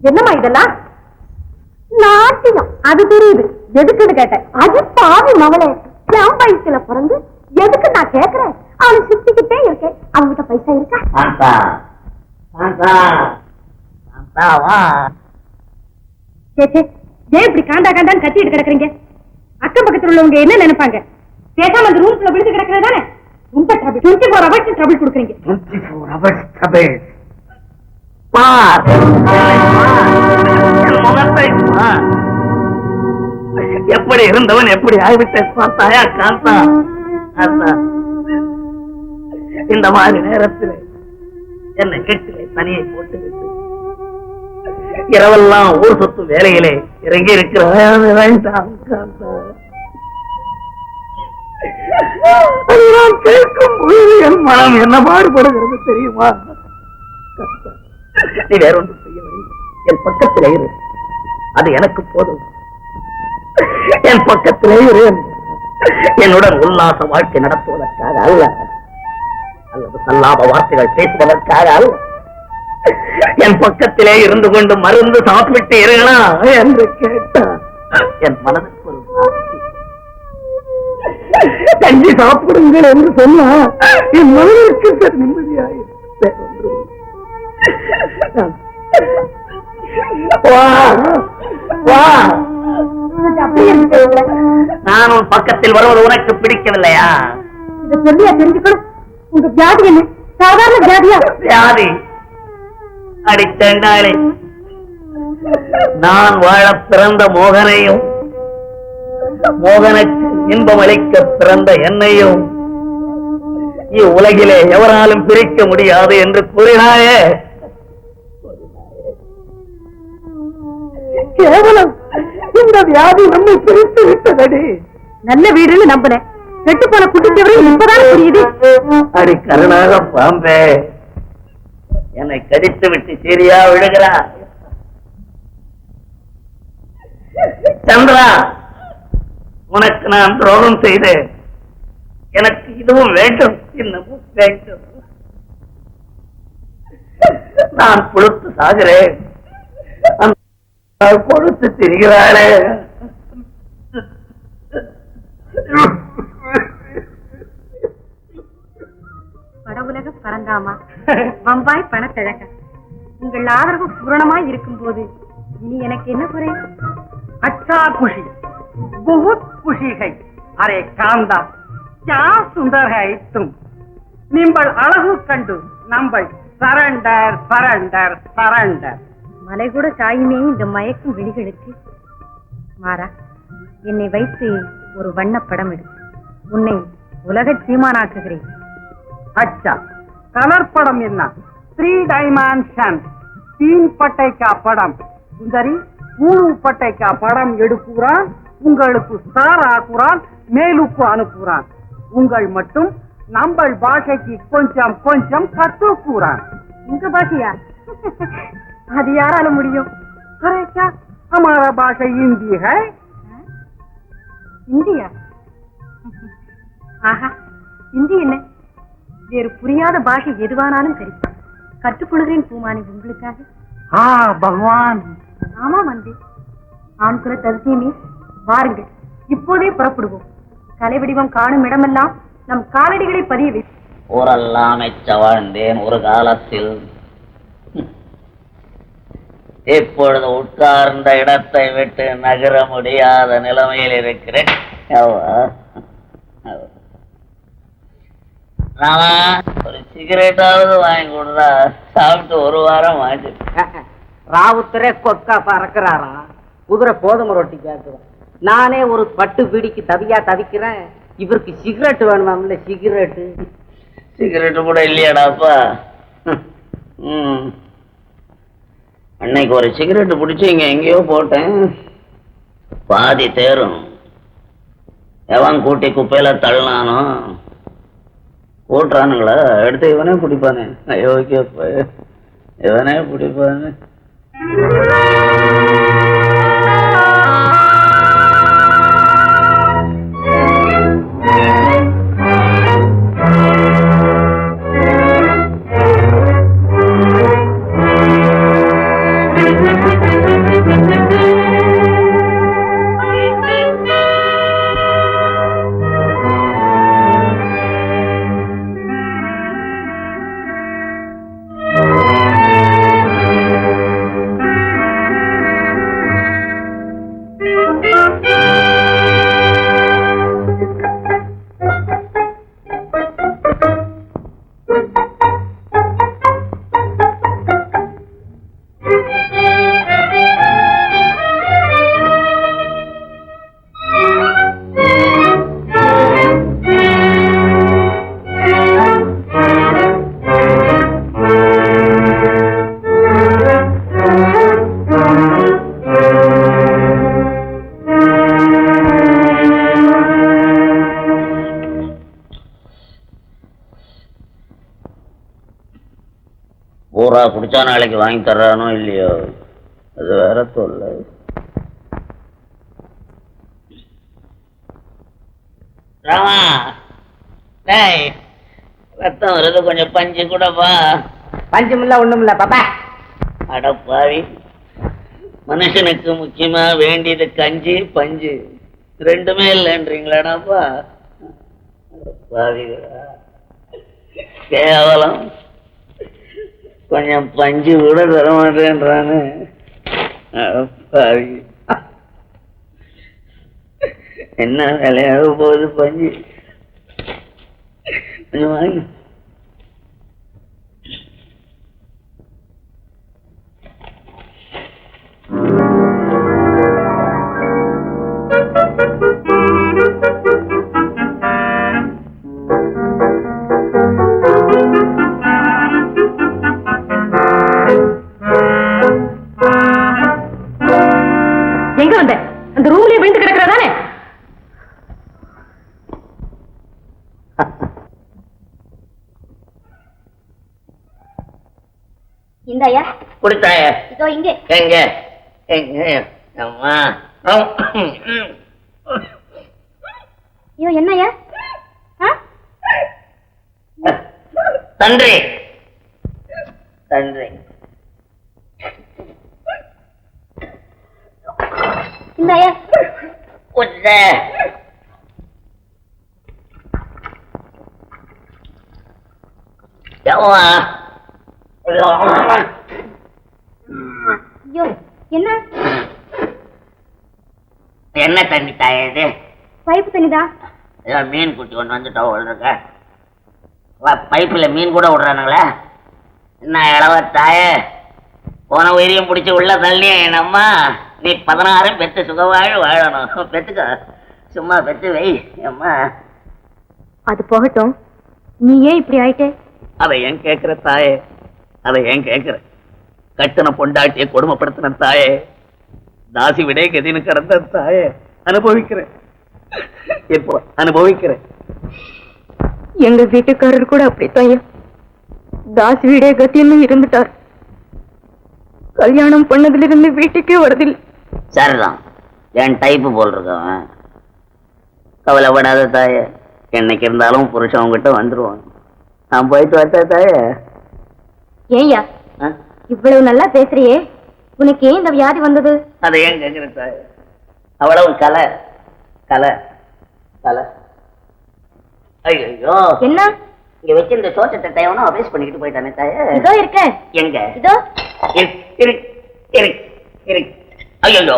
என்னம்மா இதெல்லாம்? நாட்டியம். அது தெரியுது. எதுக்குன்னு கேட்டேன். அது பாவி மகளே என் வயசுல பிறந்து எதுக்கு நான் கேக்குறேன்? அவனை சுத்திக்கிட்டே இருக்கேன். அவன்கிட்ட பைசா இருக்கா? சாந்தா. சாந்தா. சாந்தாவா ஏன் இப்படி காண்டா காண்டான்னு கத்திட்டு கிடக்குறீங்க? அக்கம் பக்கத்துல உள்ளவங்க என்ன நினைப்பாங்க? பேசாம அந்த ரூம்ஸ்ல விழுந்து கிடக்குறது தானே ரொம்ப trouble twenty four hours trouble கொடுக்குறீங்க. டுவெண்ட்டி ஃபோர் ஹவர்ஸ் டபேல் பார். முகத்தை எப்படி இருந்தவன் எப்படி ஆகிவிட்ட பார்த்தாயா காந்தா? இந்த மாதிரி நேரத்தில் என்னை கெட்டிலே தனியை போட்டுவிட்டு இரவெல்லாம் ஊர் சொத்து வேலையிலே இறங்கி இருக்கிறான் காந்தா. கேட்கும் என் மனம் என்ன பாடுபடுகிறது தெரியுமா? நீ வேற ஒன்றும் செய்யவில்லை என் பக்கத்தில் இரு. அது எனக்கு போதும். என் பக்கத்தில் இரு. என்னுடன் உல்லாச வாழ்க்கை நடத்துவதற்காக அல்ல. அல்லது சல்லாப வார்த்தைகள் பேசுவதற்காக அல்ல. என் பக்கத்திலே இருந்து கொண்டு மருந்து சாப்பிட்டு இருங்களா என்று கேட்டான் என் மனதுக்கு ஒரு சாந்தி. கஞ்சி சாப்பிடுங்கள் என்று சொன்னா என் மனதிற்கு நிம்மதி நான் உன் பக்கத்தில் வருவது உனக்கு பிடிக்கவில்லையா? இதை சொல்லியா தெரிஞ்சுக்கணும்? உங்க வியாதி என்ன? சாதாரண வியாதியா? வியாதி. அடித்தண்டாளே நான் வாழ பிறந்த மோகனையும் மோகனுக்கு இன்பம் அளிக்க பிறந்த என்னையும் இவ்வுலகிலே எவராலும் பிரிக்க முடியாது என்று கூறினாயே. இந்த வியாதி நம்மை பிரித்து விட்டதடி? நல்ல வீடுன்னு நம்பினேன். கெட்டு போன குட்டிச்சவரை இப்பதான் புரியுது? அடி கருணாக பாம்பே. என்னை கடித்து விட்டு சீரியா விழுகிறா? சந்திரா உனக்கு நான் துரோகம் செய்தேன். எனக்கு இதுவும் வேண்டும். இன்னமும் வேண்டும். நான் புழுத்து சாகிறேன். அந்த கொழுத்து திரிகிறாளே படவுலக பரந்தாமா பம்பாய் பணத்தழக உங்கள் ஆதரவு பூரணமாய் இருக்கும் போது இனி எனக்கு என்ன குறை अच्छा खुशी बहुत खुशी है अरे कांदा क्या सुंदर है तुम நிம்பள் அழகு கண்டு நம்பள் சரண்டர் சரண்டர் சரண்டர் மலை கூட சாயுமே இந்த மயக்கும் விழிகளுக்கு. மாறா என்னை வைத்து ஒரு வண்ண படம் எடு. உன்னை உலக சீமானாக்குகிறேன் அச்சா கலர் படம் என்ன? த்ரீ டைமென்ஷன் தீன் பட்டைக்கா படம். சுந்தரி ஊழு பட்டைக்கா படம் எடுக்குறான் உங்களுக்கு ஸ்டார் ஆக்குறான் மேலுக்கு அனுப்புறான் உங்கள் மட்டும் நம்ம பாஷைக்கு கொஞ்சம் கொஞ்சம் கற்றுக்கூறான் உங்க பாஷையா? அது யாரால முடியும் अरे क्या हमारा भाषा हिंदी है இந்தியா ஆஹா இந்தி என்ன வேறு புரியாத பாஷை எதுவானாலும் சரி கற்றுக்கொள்கிறேன் பூமானி உங்களுக்காக हाँ भगवान ஆமா மந்தி ஆண் குல தரிசியமே வாருங்கள் இப்போதே புறப்படுவோம் கலை வடிவம் காணும் இடமெல்லாம் நம் காலடிகளை பதிய வை ஊரெல்லாம் மெச்ச வாழ்ந்தேன் ஒரு காலத்தில் இப்பொழுது உட்கார்ந்த இடத்தை விட்டு நகர முடியாத நிலைமையில் இருக்கிறேன். ராமா ஒரு சிகரெட்டாவது வாங்கி கொடுறா சாப்பிட்டு ஒரு வாரம் ஆச்சு. ராவுத்தரே கொக்கா பறக்கிறாரா? குதிரை கோதுமை ரொட்டி கேட்குறேன் நானே ஒரு பட்டு பீடிக்கு தவியா தவிக்கிறேன். இவருக்கு சிகரெட் வேணுமாம்ல சிகரெட்டு? சிகரெட்டு கூட இல்லையாடாப்பா? ம். அன்னைக்கு ஒரு சிகரெட் பிடிச்சி இங்க எங்கேயோ போட்டேன். பாதி தேரும். எவன் கூட்டி குப்பையில தள்ளினானோ? கூட்டுறானுங்களா? எடுத்து இவனே பிடிப்பானே அயோக்கியப்ப இவனே பிடிப்பானே பூரா குடிச்சா நாளைக்கு வாங்கி தர்றானோ இல்லையோ? அது வேற தொல்லை. ராமா டேய் ரத்தம் வருது கொஞ்சம் பஞ்சு கூடப்பா பஞ்சம் இல்ல ஒண்ணும் இல்ல பாப்பா அடப்பாவி மனுஷனுக்கு முக்கியமா வேண்டியது கஞ்சி பஞ்சு. ரெண்டுமே இல்லைன்றீங்களாடாப்பா அடப்பாவிகளா கேவலம். கொஞ்சம் பஞ்சு கூட தர மாட்டேன்றானு. என்ன விலையாக போகுது பஞ்சு? கொஞ்சம் வாங்கி கொடுத்தாய? இதோ இங்கே. எங்க? அம்மா. ஐயோ என்னய்யா? ஆ? தன்றி. தன்றி. இந்தாயா. அம்மா ஐயோ என்ன? என்ன தண்ணி தாயே இது? பைப்பு தண்ணிதான் ஏதோ மீன் குட்டி ஒன்று வந்துட்டா இருக்க பைப்பில் மீன் கூட விடுறானுங்களே. என்ன இளவ தாயே? போன உயிரையும் பிடிச்சி உள்ள தள்ளி என்னம்மா? நீ பதினாறும் பெத்து சுகவாழ வாழணும். பெத்துக்க. சும்மா பெத்து வை அம்மா. அது போகட்டும். நீ ஏன் இப்படி ஆயிட்டே? அதை ஏன் கேட்கிற தாயே? அதை ஏன் கேட்கிற? கட்டின பொண்டாட்டிய கொடுமைப்படுத்தின தாயே. தாசி விடே கதின்னு கிடந்த தாயே. அனுபவிக்கிறேன். இப்போ அனுபவிக்கிறேன். எங்க வீட்டுக்காரர் கூட அப்படித்தான் தாஸ் வீடே கத்தின்னு இருந்துட்டார். கல்யாணம் பண்ணதுல இருந்து வீட்டுக்கே வரதில்லை. சரிதான். என் டைப்பு போல் இருக்கவன் கவலைப்படாத தாயே. என்னைக்கு இருந்தாலும் புருஷன் உங்ககிட்ட வந்துருவான். நான் போயிட்டு வரட்டா தாயே? ஏய்யா? இவ்வளவு நல்லா பேசுறியே. உனக்கு ஏன் இந்த வியாதி வந்தது? அதை ஏன் கேட்கிற தாயே அவ்வளவு கலை. கலை. கலை. ஐயோ என்ன? இங்க வச்சிருந்த சோற்றத்தை தேவனும் அபேஸ் பண்ணிக்கிட்டு போயிட்டானே தாயே. இதோ இருக்க. எங்க? இதோ. ஐயோ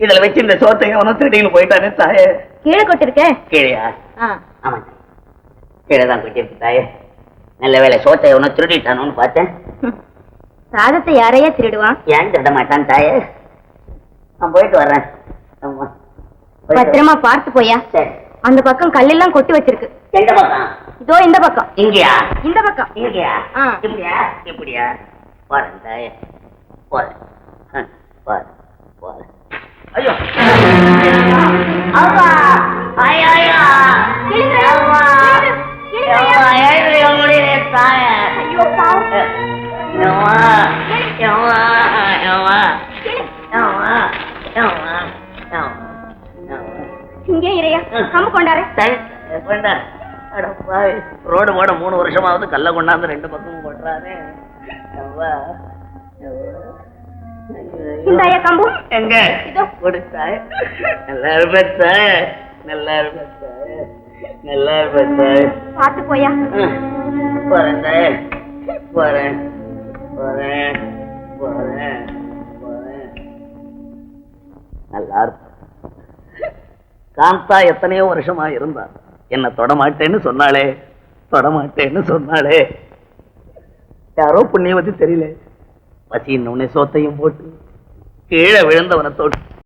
இதுல வச்சிருந்த சோத்தை எவனோ திருடின்னு போயிட்டானே தாயே. கீழே கொட்டிருக்க. கீழையா. ஆமா கீழே தான் கொட்டிருக்கு தாயே. நல்ல வேலை சோத்தை எவனோ திருடிட்டானோன்னு பார்த்தேன். சாதத்தை யாரையா திருடுவான்? ஏன் திருட மாட்டான் தாயே? நான் போயிட்டு வர்றேன். பத்திரமா பார்த்து போயா அந்த பக்கம் கல்லெல்லாம் கொட்டி வச்சிருக்கு. எந்த பக்கம்? இதோ இந்த பக்கம். இங்கயா? இந்த பக்கம். இங்கயா. இப்படியா? இப்படியா? போறேன் தாயே. போறேன். போறேன். போறேன். ஐயோ. இங்கே இறையா கம்பு கொண்டாரு. சரி, கொண்டா. அட பாவி, ரோடு போட மூணு வருஷமாவது கல்ல கொண்டாந்து ரெண்டு பக்கமும் அவ்வா. இந்தாயா கம்பு. எங்க? இதோ. கொடுத்தாய் நல்லா இருப்பத்தாய் நல்லா இருப்பத்தாய் நல்லா இருப்பத்தாய் பார்த்து போயா. போறேன் போறேன். போறேன். நல்லா காந்தா எத்தனையோ வருஷமா இருந்தார் என்ன தொடமாட்டேன்னு சொன்னாளே தொடமாட்டேன்னு சொன்னாளே. யாரோ புண்ணியவதி தெரியல. பசியின் உன்னை சோத்தையும் போட்டு கீழே விழுந்தவனை தொட்டு